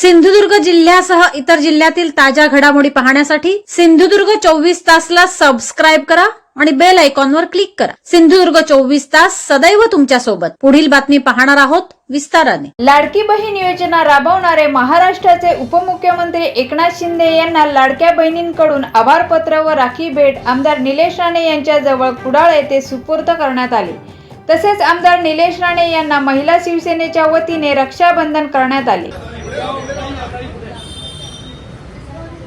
सिंधुदुर्ग जिल्ह्यासह इतर जिल्ह्यातील ताज्या घडामोडी पाहण्यासाठी सिंधुदुर्ग चोवीस तासला सबस्क्राईब करा आणि बेल आयकॉनवर क्लिक करा. सिंधुदुर्ग चोवीस तास सदैव तुमच्यासोबत. पुढील बातमी पाहणार आहोत विस्ताराने. लाडकी बहीण योजना राबवणारे महाराष्ट्राचे उपमुख्यमंत्री एकनाथ शिंदे यांना लाडक्या बहिणींकडून आभारपत्र व राखी भेट आमदार निलेश राणे यांच्या जवळ कुडाळ येथे सुपूर्द करण्यात आली. तसेच आमदार निलेश राणे यांना महिला शिवसेनेच्या वतीने रक्षाबंधन करण्यात आले.